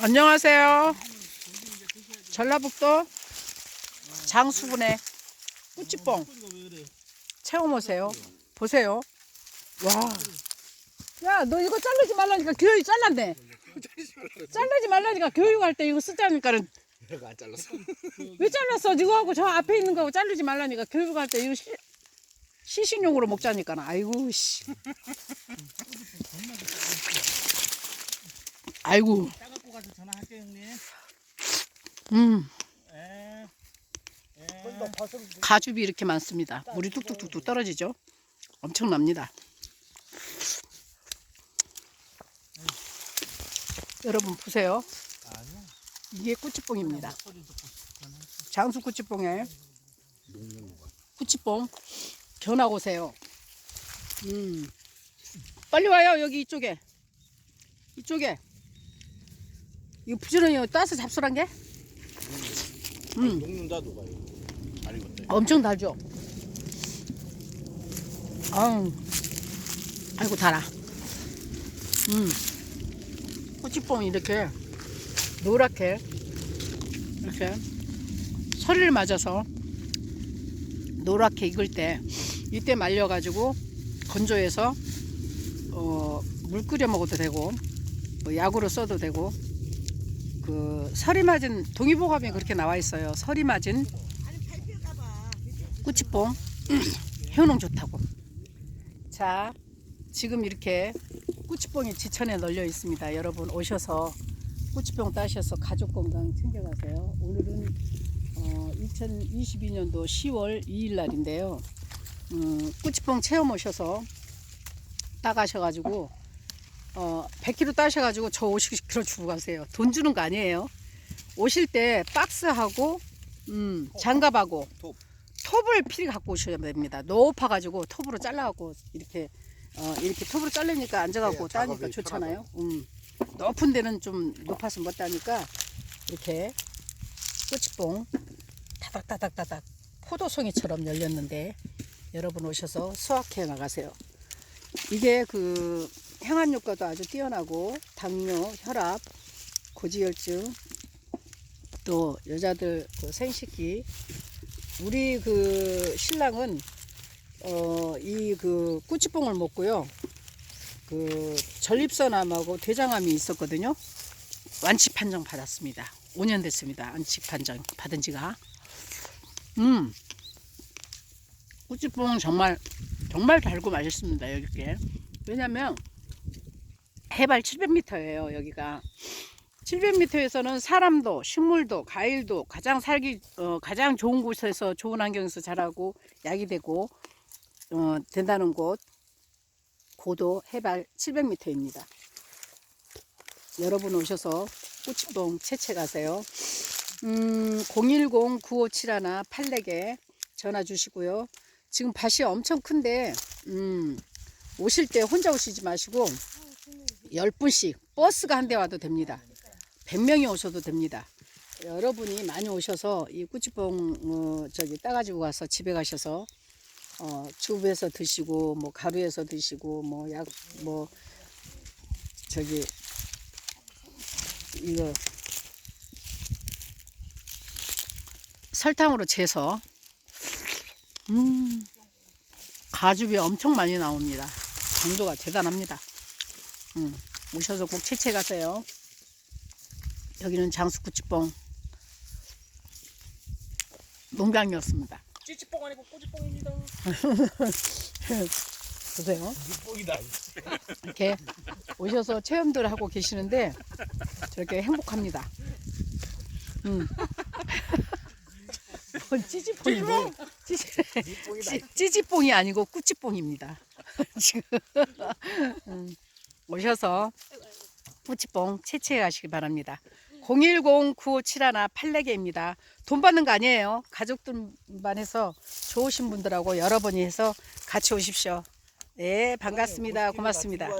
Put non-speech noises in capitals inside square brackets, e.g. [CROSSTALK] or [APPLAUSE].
안녕하세요. 전라북도 장수군의 꾸찌뽕 체험 오세요. 보세요. 와. 야, 너 이거 자르지 말라니까 교육 잘랐네. 자르지 말라니까 교육할 때 이거 쓰자니까는 내가 안 잘랐어. 왜 잘랐어? 이거 하고 저 앞에 있는 거하고 자르지 말라니까 교육할 때 이거 시, 시식용으로 먹자니까. 아이고 씨. 아이고. 따갖고 가서 전화할게요 형님. 음. 가죽이 이렇게 많습니다. 물이 뚝뚝뚝뚝 떨어지죠. 엄청납니다. 여러분 보세요. 이게 전화. 장수 꾸치뽕에 꾸치뽕 견하고 오세요. 음. 빨리 와요 여기 이쪽에. 이쪽에. 이거 부지런히 따서 잡수란 게? 음. 녹는다 누가 이거. 안 익었대. 엄청 달죠? 아우, 아이고, 달아. 음. 꼬치뽕이 이렇게 노랗게, 이렇게 서리를 맞아서 노랗게 익을 때, 이때 말려가지고 건조해서, 어, 물 끓여 먹어도 되고, 뭐 약으로 써도 되고, 그, 서리 맞은, 동의보감에 그렇게 나와 있어요. 서리 맞은 꾸치뽕 효능 좋다고. 자, 지금 이렇게 꾸치뽕이 지천에 널려 있습니다. 여러분 오셔서 꾸치뽕 따셔서 가족 건강 챙겨가세요. 오늘은 어, 2022년도 10월 2일 날인데요. 음, 꾸치뽕 체험 오셔서 따가셔가지고 어, 100kg 따셔가지고 저 50kg 주고 가세요. 돈 주는 거 아니에요. 오실 때 박스하고 음, 장갑하고 톱. 톱을 필히 갖고 오셔야 됩니다. 높아가지고 톱으로 잘라갖고 이렇게 어, 이렇게 톱으로 자르니까 앉아갖고 네, 따니까 좋잖아요. 음. 높은 데는 좀 높아서 못 따니까 이렇게 꼬치뽕 타닥타닥타닥 포도송이처럼 열렸는데 여러분 오셔서 수확해 나가세요. 이게 그 항암 효과도 아주 뛰어나고 당뇨, 혈압, 고지혈증 또 여자들 그 생식기 우리 그 신랑은 어 이 그 꾸치뽕을 먹고요. 그 전립선암하고 대장암이 있었거든요. 완치 판정 받았습니다. 5년 됐습니다. 완치 판정 받은 지가. 음. 꾸치뽕 정말 정말 달고 맛있습니다. 여기게. 왜냐면 해발 700m예요. 여기가. 700m에서는 사람도 식물도 과일도 가장 살기 어, 가장 좋은 곳에서 좋은 환경에서 자라고 약이 되고 어, 된다는 곳 고도 해발 700m입니다. 여러분 오셔서 꽃치봉 채채 가세요. 음, 010-9571-84개 전화 주시고요. 지금 밭이 엄청 큰데 음, 오실 때 혼자 오시지 마시고 10분씩 버스가 한 대 와도 됩니다. 100명이 오셔도 됩니다. 여러분이 많이 오셔서 이 꾸치뽕 어, 저기 따가지고 가서 집에 가셔서 어, 주부에서 드시고 뭐 가루에서 드시고 뭐 약뭐 저기 이거 설탕으로 재서 음 가죽이 엄청 많이 나옵니다. 강도가 대단합니다. 음, 오셔서 꼭 채채 가세요. 여기는 장수꾸치뽕 농장이었습니다. 찌찌뽕 아니고 꼬지뽕입니다. [LAUGHS] 보세요. 뽕이다. 이렇게 오셔서 체험들 하고 계시는데 저렇게 행복합니다. 음. 뭔 [LAUGHS] 찌찌뽕이 뭐 찌찌뽕이 아니고 꾸찌뽕입니다. [LAUGHS] 지금 음, 오셔서 꾸찌뽕 채채해 가시기 바랍니다. 010-9571-84개입니다. 돈 받는 거 아니에요. 가족들만 해서 좋으신 분들하고 여러 번이 해서 같이 오십시오. 네, 반갑습니다. 고맙습니다.